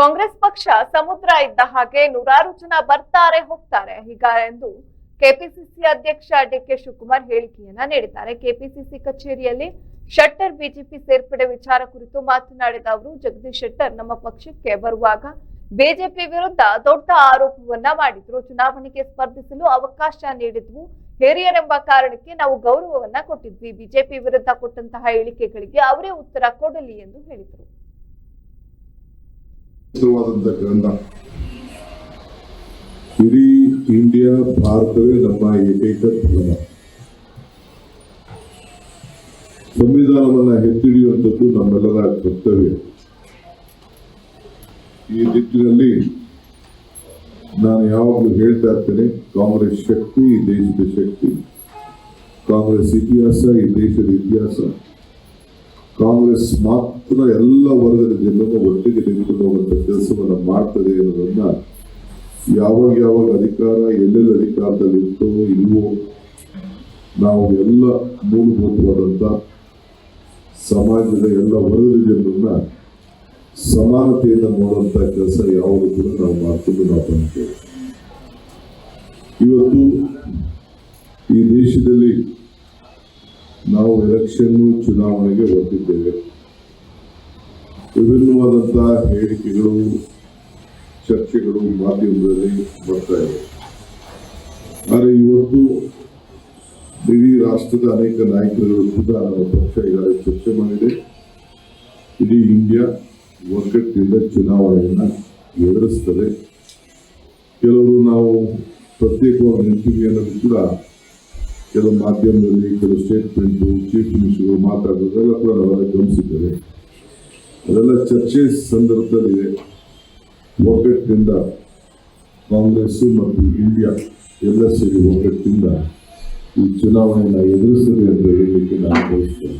ಕಾಂಗ್ರೆಸ್ ಪಕ್ಷ ಸಮುದ್ರ ಇದ್ದ ಹಾಗೆ ನೂರಾರು ಜನ ಬರ್ತಾರೆ, ಹೋಗ್ತಾರೆ. ಎಂದು ಕೆಪಿಸಿಸಿ ಅಧ್ಯಕ್ಷ ಡಿಕೆ ಶಿವಕುಮಾರ್ ಹೇಳಿಕೆಯನ್ನ ನೀಡಿದ್ದಾರೆ. ಕೆಪಿಸಿಸಿ ಕಚೇರಿಯಲ್ಲಿ ಶೆಟ್ಟರ್ ಬಿಜೆಪಿ ಸೇರ್ಪಡೆ ವಿಚಾರ ಕುರಿತು ಮಾತನಾಡಿದ ಅವರು, ಜಗದೀಶ್ ಶೆಟ್ಟರ್ ನಮ್ಮ ಪಕ್ಷಕ್ಕೆ ಬರುವಾಗ ಬಿಜೆಪಿ ವಿರುದ್ಧ ದೊಡ್ಡ ಆರೋಪವನ್ನ ಮಾಡಿದ್ರು. ಚುನಾವಣೆಗೆ ಸ್ಪರ್ಧಿಸಲು ಅವಕಾಶ ನೀಡಿದ್ವು. ಹಿರಿಯರೆಂಬ ಕಾರಣಕ್ಕೆ ನಾವು ಗೌರವವನ್ನ ಕೊಟ್ಟಿದ್ವಿ. ಬಿಜೆಪಿ ವಿರುದ್ಧ ಕೊಟ್ಟಂತಹ ಹೇಳಿಕೆಗಳಿಗೆ ಅವರೇ ಉತ್ತರ ಕೊಡಲಿ ಎಂದು ಹೇಳಿದರು. ಗ್ರಂಥ. ಇಡೀ ಇಂಡಿಯಾ, ಭಾರತವೇ ನಮ್ಮ ಏಕೈಕ ಧರ್ಮ. ಸಂವಿಧಾನವನ್ನ ಎತ್ತಿಡಿಯುವಂಥದ್ದು ನಮ್ಮೆಲ್ಲರ ಕರ್ತವ್ಯ. ಈ ನಿಟ್ಟಿನಲ್ಲಿ ನಾನು ಯಾವಾಗಲೂ ಹೇಳ್ತಾ ಇರ್ತೇನೆ, ಕಾಂಗ್ರೆಸ್ ಶಕ್ತಿ, ಈ ದೇಶದ ಶಕ್ತಿ. ಕಾಂಗ್ರೆಸ್ ಇತಿಹಾಸ, ಈ ದೇಶದ ಇತಿಹಾಸ. ಕಾಂಗ್ರೆಸ್ ಮಾತ್ರ ಎಲ್ಲ ವರ್ಗದ ಜನರನ್ನು ಒಟ್ಟಿಗೆ ತೆಗೆದುಕೊಂಡು ಕೆಲಸವನ್ನ ಮಾಡ್ತದೆ ಅನ್ನೋದನ್ನ ಯಾವಾಗ ಯಾವಾಗ ಅಧಿಕಾರ, ಎಲ್ಲೆಲ್ಲಿ ಅಧಿಕಾರದಲ್ಲಿ ಇರ್ತೋ ಇಲ್ವೋ, ನಾವು ಎಲ್ಲ ಮೂಲಭೂತವಾದಂತ ಸಮಾಜದ ಎಲ್ಲ ವರ್ಗದ ಜನರನ್ನ ಸಮಾನತೆಯಿಂದ ನೋಡುವಂಥ ಕೆಲಸ ಯಾವುದು ಕೂಡ ನಾವು ಮಾಡ್ಕೊಂಡು ನಾವು ಬಂದಿದ್ದೇವೆ. ಇವತ್ತು ಈ ದೇಶದಲ್ಲಿ ನಾವು ಎಲೆಕ್ಷನ್ ಚುನಾವಣೆಗೆ ಹೊರಟಿದ್ದೇವೆ. ವಿಭಿನ್ನವಾದಂತಹ ಹೇಳಿಕೆಗಳು ಚರ್ಚೆಗಳು ಮಾಧ್ಯಮದಲ್ಲಿ ಬರ್ತಾ ಇವೆ. ಆದರೆ ಇವತ್ತು ಇಡೀ ರಾಷ್ಟ್ರದ ಅನೇಕ ನಾಯಕರುಗಳು ಕೂಡ ನಮ್ಮ ಪಕ್ಷ ಈಗಾಗಲೇ ಚರ್ಚೆ ಮಾಡಿದೆ. ಇಡೀ ಇಂಡಿಯಾ ಒಗ್ಗಟ್ಟಿನಿಂದ ಚುನಾವಣೆಯನ್ನು ಎದುರಿಸ್ತದೆ. ಕೆಲವರು ನಾವು ಪ್ರತ್ಯೇಕವಾಗಿ ನಿಂತೀವಿ ಅನ್ನೋದು ಕೂಡ ಕೆಲವು ಮಾಧ್ಯಮದಲ್ಲಿ, ಕೆಲವು ಸ್ಟೇಟ್ಮೆಂಟು ಚೀಫ್ ಮಿನಿಸ್ಟರ್ಗಳು ಮಾತಾಡೋದೆಲ್ಲ ಕೂಡ ನಾವೆಲ್ಲ ಗಮನಿಸಿದ್ದೇವೆ. ಅದೆಲ್ಲ ಚರ್ಚೆ ಸಂದರ್ಭದಲ್ಲಿದೆ. ಒಗ್ಗಟ್ಟಿನಿಂದ ಕಾಂಗ್ರೆಸ್ ಮತ್ತು ಇಂಡಿಯಾ ಎಲ್ಲ ಸೇರಿ ಒಗ್ಗಟ್ಟಿನಿಂದ ಈ ಚುನಾವಣೆಯನ್ನು ಎದುರಿಸಲಿ ಅಂತ ಹೇಳಲಿಕ್ಕೆ ನಾನು ಬಯಸ್ತೇನೆ.